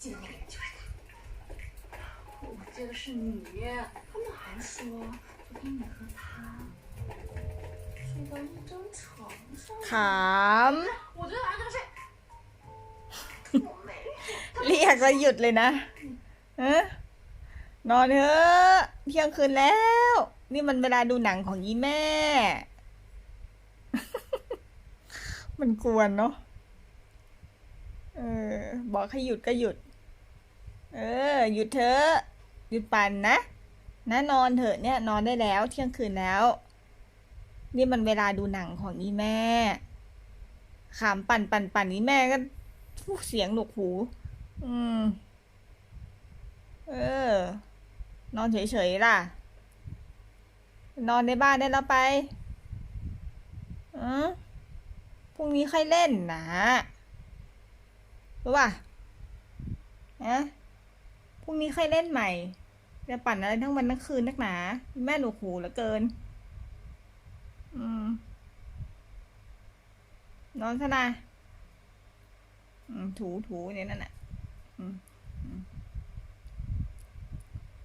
记得那个人就是他。我这个是你，他们还说昨天你和他睡到一张床上。 ขำ 我昨天晚上跟他睡。我没有。 เรียกแล้วหยุดเลยนะเอะนอนเถอะเที่ยงคืนแล้ว นี่มันเวลาดูหนังของยี่แม่ มันกวนเนาะ เออ บอกให้หยุดก็หยุด เออ หยุดเถอะหยุดปั่นนะนะนอนเถอะเนี่ยนอนได้แล้ว เที่ยงคืนแล้ว นี่มันเวลาดูหนังของยี่แม่ขามปั่นปั่นปั่นนี่แม่ก็ผู้เสียงหนวกหู อืม เออ นอนเฉยๆล่ะ นอนในบ้านได้แล้วไปอืมพรุ่งนี้ค่อยเล่นนะรู้ป่ะนะ งนี้ค่อยเล่นใหม่ จะปั่นอะไรทั้งวันทั้งคืนนักหนา แม่หนูหูเหลือเกิน อืม นอนซะนะถูถูเนี่ยนั่นน่ะ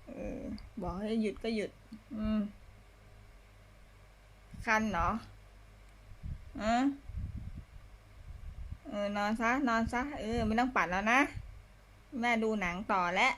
เออ บอกให้หยุดก็หยุด อืม คันเหรออะเออนอนซะ นอนซะ เออ ไม่ต้องปัดแล้วนะ แม่ดูหนังต่อแล้ว